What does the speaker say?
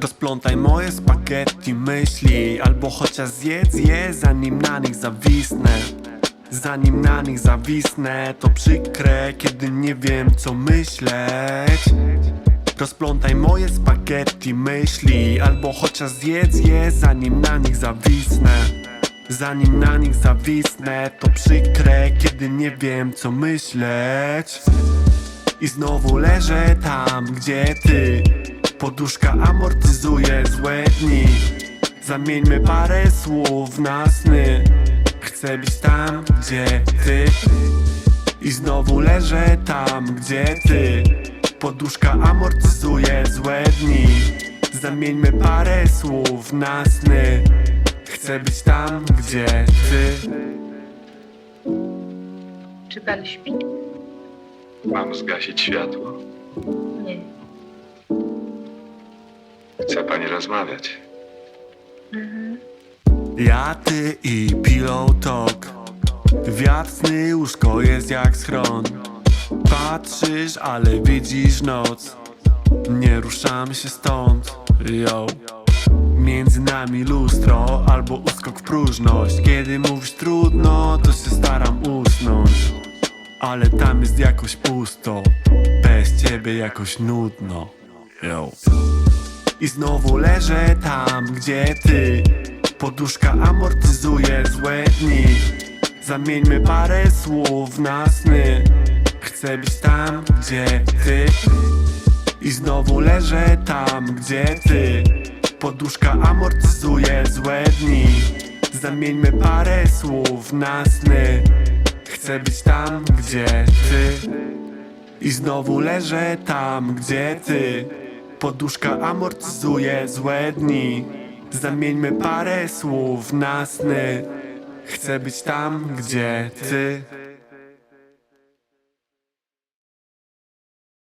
Rozplątaj moje spaghetti myśli Albo chociaż zjedz je zanim na nich zawisnę. Zanim na nich zawisnę To przykre, kiedy nie wiem co myśleć. Rozplątaj moje spaghetti myśli Albo chociaż zjedz je zanim na nich zawisnę. Zanim na nich zawisnę To przykre, kiedy nie wiem co myśleć. I znowu leżę tam, gdzie ty Poduszka amortyzuje złe dni. Zamieńmy parę słów na sny. Chcę być tam, gdzie ty. I znowu leżę tam, gdzie ty. Poduszka amortyzuje złe dni. Zamieńmy parę słów na sny. Chcę być tam, gdzie ty. Czy pan śpi? Mam zgasić światło. Chce pani rozmawiać. Ja, ty i pillow talk Wiatny łóżko jest jak schron. Patrzysz, ale widzisz noc. Nie ruszamy się stąd, yo. Między nami lustro albo uskok w próżność. Kiedy mówisz trudno, to się staram usnąć. Ale tam jest jakoś pusto. Bez ciebie jakoś nudno, yo i znowu leżę tam, gdzie ty. Poduszka amortyzuje złe dni. Zamieńmy parę słów na sny. Chcę być tam, gdzie ty. I znowu leżę tam, gdzie ty. Poduszka amortyzuje złe dni. Zamieńmy parę słów na sny. Chcę być tam, gdzie ty. I znowu leżę tam, gdzie ty Poduszka amortyzuje złe dni. Zamieńmy parę słów na sny. Chcę być tam, gdzie ty